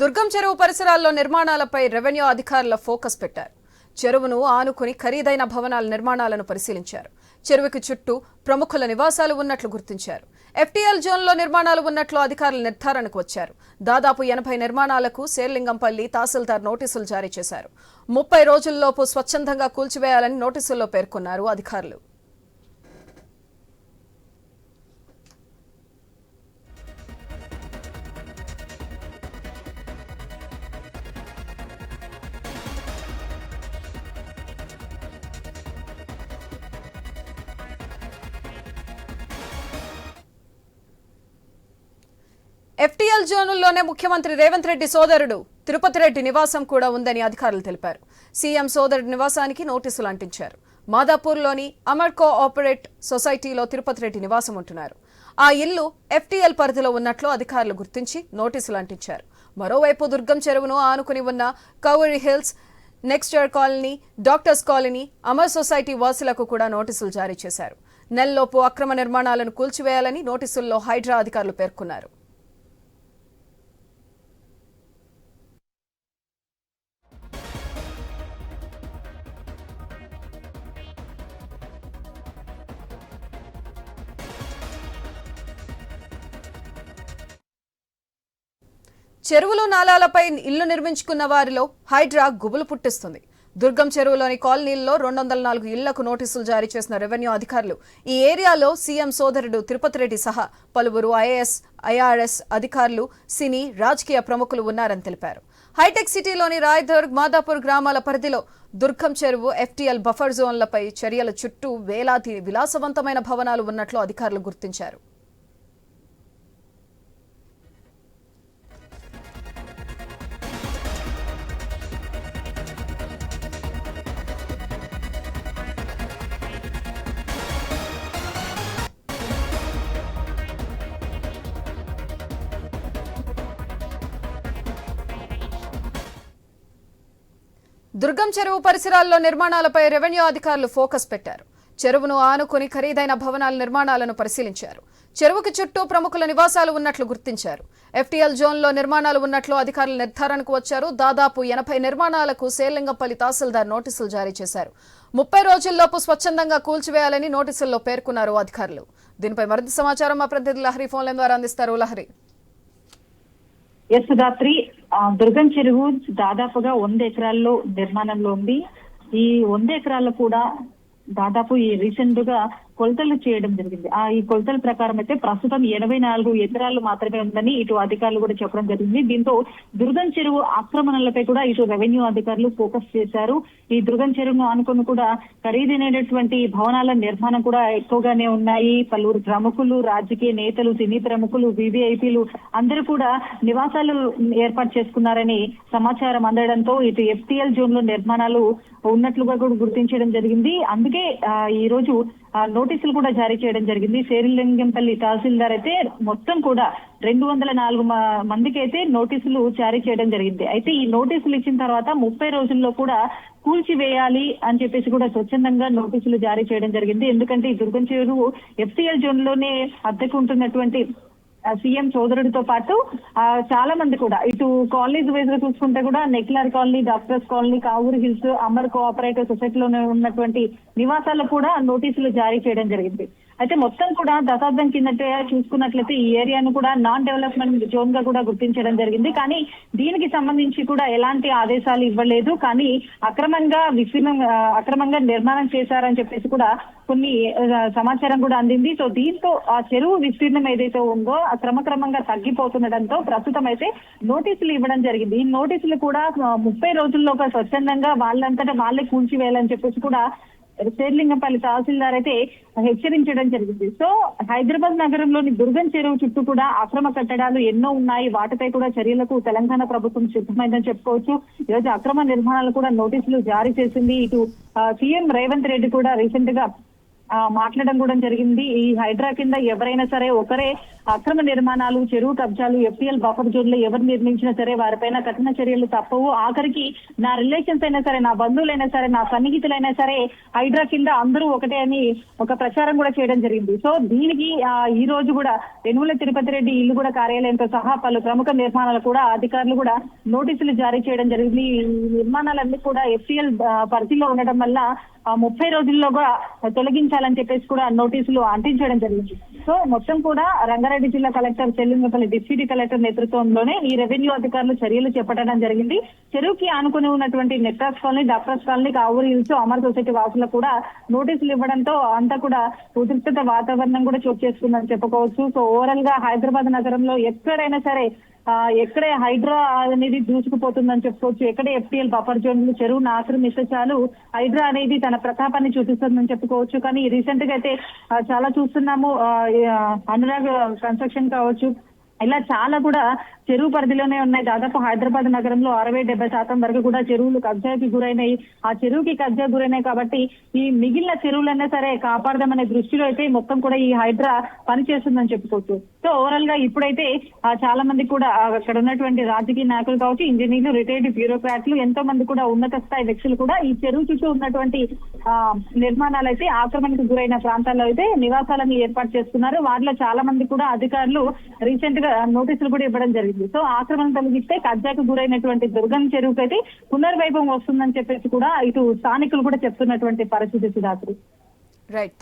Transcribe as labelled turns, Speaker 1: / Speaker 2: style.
Speaker 1: దుర్గం చెరువు పరిసరాల్లో నిర్మాణాలపై రెవెన్యూ అధికారుల ఫోకస్ పెట్టారు. చెరువును ఆనుకుని ఖరీదైన భవనాల నిర్మాణాలను పరిశీలించారు. చెరువుకి చుట్టూ ప్రముఖుల నివాసాలు ఉన్నట్లు గుర్తించారు. ఎఫ్టీఎల్ జోన్లో నిర్మాణాలు ఉన్నట్లు అధికారులు నిర్ధారణకు వచ్చారు. దాదాపు ఎనభై నిర్మాణాలకు శేర్లింగంపల్లి తహసీల్దార్ నోటీసులు జారీ చేశారు. ముప్పై రోజుల్లోపు స్వచ్ఛందంగా కూల్చివేయాలని నోటీసుల్లో పేర్కొన్నారు అధికారులు. ఎఫ్టీఎల్ జోనుల్లోనే ముఖ్యమంత్రి రేవంత్ రెడ్డి సోదరుడు తిరుపతి రెడ్డి నివాసం కూడా ఉందని అధికారులు తెలిపారు. సీఎం సోదరుడి నివాసానికి నోటీసులు అంటించారు. మాదాపూర్లోని అమర్ కోఆపరేట్ సొసైటీలో తిరుపతి రెడ్డి నివాసం ఉంటున్నారు. ఆ ఇల్లు ఎఫ్టీఎల్ పరిధిలో ఉన్నట్లు అధికారులు గుర్తించి నోటీసులు అంటించారు. మరోవైపు దుర్గం చెరువును ఆనుకుని ఉన్న Kavuri hills next year colony doctors colony Amar society వాసులకు కూడా నోటీసులు జారీ చేశారు. నెలలోపు అక్రమ నిర్మాణాలను కూల్చివేయాలని నోటీసుల్లో హైడ్రా అధికారులు పేర్కొన్నారు. చెరువులు నాలాలపై ఇల్లు నిర్మించుకున్న వారిలో హైడ్రా గుబులు పుట్టిస్తుంది. దుర్గం చెరువులోని కాలనీల్లో రెండు వందల నాలుగు ఇళ్ళకు నోటీసులు జారీ చేసిన రెవెన్యూ అధికారులు ఈ ఏరియాలో సీఎం సోదరుడు తిరుపతి రెడ్డి సహా పలువురు ఐఏఎస్ ఐఆర్ఎస్ అధికారులు సినీ రాజకీయ ప్రముఖులు ఉన్నారని తెలిపారు. హైటెక్ సిటీలోని రాయదుర్గ్ మాదాపూర్ గ్రామాల పరిధిలో దుర్గం చెరువు ఎఫ్టీఎల్ బఫర్ జోన్లపై చర్యల చుట్టూ వేలాది విలాసవంతమైన భవనాలు ఉన్నట్లు అధికారులు గుర్తించారు. దుర్గం చెరువు పరిసరాల్లో నిర్మాణాలపై రెవెన్యూ అధికారులు ఫోకస్ పెట్టారు. చెరువును ఆనుకుని ఖరీదైన భవనాల నిర్మాణాలను పరిశీలించారు. చెరువుకి చుట్టూ ప్రముఖుల నివాసాలు ఉన్నట్లు గుర్తించారు. ఎఫ్టీఎల్ జోన్లో నిర్మాణాలు ఉన్నట్లు అధికారులు నిర్ధారణకు వచ్చారు. దాదాపు ఎనభై నిర్మాణాలకు శేలింగంపల్లి తహసీల్దార్ నోటీసులు జారీ చేశారు. ముప్పై రోజుల్లోపు స్వచ్ఛందంగా కూల్చివేయాలని నోటీసుల్లో పేర్కొన్నారు అధికారులు. దీనిపై మరింత సమాచారం మా ప్రతినిధి లహరి ఫోన్ ద్వారా అందిస్తారు. లహరి.
Speaker 2: ఎస్ ఆ, దుర్గం చెరువు దాదాపుగా వంద ఎకరాల్లో నిర్మాణంలో ఉంది. ఈ వంద ఎకరాల్లో కూడా దాదాపు ఈ రీసెంట్గా కొలతలు చేయడం జరిగింది. ఆ ఈ కొలతల ప్రకారం అయితే ప్రస్తుతం ఎనభై నాలుగు ఎకరాలు మాత్రమే ఉందని ఇటు అధికారులు కూడా చెప్పడం జరిగింది. దీంతో దుర్గం చెరువు ఆక్రమణలపై కూడా ఇటు రెవెన్యూ అధికారులు ఫోకస్ చేశారు. ఈ దుర్గం చెరువును ఆనుకొని కూడా ఖరీదైనటువంటి భవనాల నిర్మాణం కూడా ఎక్కువగానే ఉన్నాయి. పలువురు ప్రముఖులు రాజకీయ నేతలు సినీ ప్రముఖులు వివిఐపీలు అందరూ కూడా నివాసాలు ఏర్పాటు చేసుకున్నారని సమాచారం అందడంతో ఇటు ఎఫ్టీఎల్ జోన్లో నిర్మాణాలు ఉన్నట్లుగా కూడా గుర్తించడం జరిగింది. అందుకే ఆ, ఈ రోజు నోటీసులు కూడా జారీ చేయడం జరిగింది. శేరిలింగంపల్లి తహసీల్దార్ అయితే మొత్తం కూడా రెండు వందల నాలుగు మందికి అయితే నోటీసులు జారీ చేయడం జరిగింది. అయితే ఈ నోటీసులు ఇచ్చిన తర్వాత ముప్పై రోజుల్లో కూడా కూల్చివేయాలి అని చెప్పేసి కూడా స్వచ్ఛందంగా నోటీసులు జారీ చేయడం జరిగింది. ఎందుకంటే ఈ దుర్గం చెరువు ఎఫ్టీఎల్ జోన్లోనే అద్దెకు ఉంటున్నటువంటి సీఎం సోదరుడితో పాటు ఆ చాలా మంది కూడా. ఇటు కాలనీస్ వైజ్గా చూసుకుంటే కూడా నెక్లర్ colony doctors colony Kavuri hills Amar cooperative సొసైటీలో ఉన్నటువంటి నివాసాలకు కూడా నోటీసులు జారీ చేయడం జరిగింది. అయితే మొత్తం కూడా దశాబ్దం కిందట చూసుకున్నట్లయితే ఈ ఏరియాను కూడా నాన్ డెవలప్మెంట్ జోన్గా కూడా గుర్తించడం జరిగింది. కానీ దీనికి సంబంధించి కూడా ఎలాంటి ఆదేశాలు ఇవ్వలేదు. కానీ అక్రమంగా విస్తీర్ణం అక్రమంగా నిర్మాణం చేశారని చెప్పేసి కూడా కొన్ని సమాచారం కూడా అందింది. సో దీంతో ఆ చెరువు విస్తీర్ణం ఏదైతే ఉందో ఆ క్రమక్రమంగా తగ్గిపోతుండటంతో ప్రస్తుతం అయితే నోటీసులు ఇవ్వడం జరిగింది. ఈ నోటీసులు కూడా ముప్పై రోజుల్లో స్వచ్ఛందంగా వాళ్ళంతటా వాళ్ళే కూల్చివేయాలని చెప్పేసి కూడా శేర్లింగంపల్లి తహసీల్దార్ అయితే హెచ్చరించడం జరిగింది. సో హైదరాబాద్ నగరంలోని దుర్గం చెరువు చుట్టూ కూడా అక్రమ కట్టడాలు ఎన్నో ఉన్నాయి. వాటిపై కూడా చర్యలకు తెలంగాణ ప్రభుత్వం సిద్ధమైందని చెప్పుకోవచ్చు. ఈ రోజు అక్రమ నిర్మాణాలు కూడా నోటీసులు జారీ చేసింది. ఇటు సీఎం రేవంత్ రెడ్డి కూడా రీసెంట్గా మాట్లాడడం కూడా జరిగింది. ఈ హైడ్రా కింద ఎవరైనా సరే ఒకరే అక్రమ నిర్మాణాలు చెరువు కబ్జాలు ఎఫ్టీఎల్ బఫర్ జోన్లు ఎవరు నిర్మించినా సరే వారిపైన కఠిన చర్యలు తప్పవు. ఆఖరికి నా రిలేషన్స్ అయినా సరే నా బంధువులైనా సరే నా సన్నిహితులైనా సరే హైడ్రా కింద అందరూ ఒకటే అని ఒక ప్రచారం కూడా చేయడం జరిగింది. సో దీనికి ఆ, ఈ రోజు కూడా వెనుమల తిరుపతి రెడ్డి ఇల్లు కూడా కార్యాలయంతో సహా పలు ప్రముఖ నిర్మాణాలు కూడా అధికారులు కూడా నోటీసులు జారీ చేయడం జరిగింది. ఈ నిర్మాణాలన్నీ కూడా ఎఫ్టీఎల్ పరిధిలో ఉండడం వల్ల ఆ ముప్పై రోజుల్లో కూడా తొలగించాలని చెప్పేసి కూడా నోటీసులు అంటించడం జరిగింది. సో మొత్తం కూడా రంగారెడ్డి జిల్లా కలెక్టర్ చెల్లింగపల్లి డిప్యూటీ కలెక్టర్ నేతృత్వంలోనే ఈ రెవెన్యూ అధికారులు చర్యలు చేపట్టడం జరిగింది. చెరువుకి ఆనుకుని ఉన్నటువంటి నెట్రాస్ colony doctors colony Kavuri hills Amar society వాసులకు కూడా నోటీసులు ఇవ్వడంతో అంతా కూడా ఉద్రిక్తత వాతావరణం కూడా చోటు చేసుకుందని చెప్పుకోవచ్చు. సో ఓవరాల్గా హైదరాబాద్ నగరంలో ఎక్కడైనా సరే ఎక్కడే హైడ్రా అనేది దూసుకుపోతుందని చెప్పుకోవచ్చు. ఎక్కడే ఎఫ్టీఎల్ బఫర్ జోన్లు చెరువును ఆక్రమిస్తే చాలు హైడ్రా అనేది తన ప్రతాపాన్ని చూపిస్తుందని చెప్పుకోవచ్చు. కానీ రీసెంట్గా అయితే చాలా చూస్తున్నాము. ఆ, అనురాగ్ కన్స్ట్రక్షన్ కావచ్చు. ఇలా చాలా కూడా చెరువు పరిధిలోనే ఉన్నాయి. దాదాపు హైదరాబాద్ నగరంలో అరవై డెబ్బై శాతం వరకు కూడా చెరువులు కబ్జాకి గురైనాయి. ఆ చెరువుకి కబ్జా గురైనాయి కాబట్టి ఈ మిగిలిన చెరువులన్నా సరే కాపాడదామనే దృష్టిలో అయితే మొత్తం కూడా ఈ హైడ్రా పనిచేస్తుందని చెప్పుకోవచ్చు. సో ఓవరాల్గా ఇప్పుడైతే చాలా మంది కూడా అక్కడ ఉన్నటువంటి రాజకీయ నాయకులు కావచ్చు ఇంజనీర్లు రిటైర్డ్ బ్యూరోక్రాట్లు ఎంతో మంది కూడా ఉన్నత స్థాయి వ్యక్తులు కూడా ఈ చెరువు చుట్టూ ఉన్నటువంటి ఆ, నిర్మాణాలు అయితే ఆక్రమణకు గురైన ప్రాంతాల్లో అయితే నివాసాలను ఏర్పాటు చేస్తున్నారు. వారిలో చాలా మంది కూడా అధికారులు రీసెంట్గా నోటీసులు కూడా ఇవ్వడం జరిగింది. సో ఆక్రమణ తొలగిస్తే కబ్జాకు గురైనటువంటి దుర్గం చెరువుకి అయితే పునర్వైభవం వస్తుందని చెప్పేసి కూడా ఇటు స్థానికులు కూడా చెప్తున్నటువంటి పరిస్థితి రాత్రి
Speaker 1: రైట్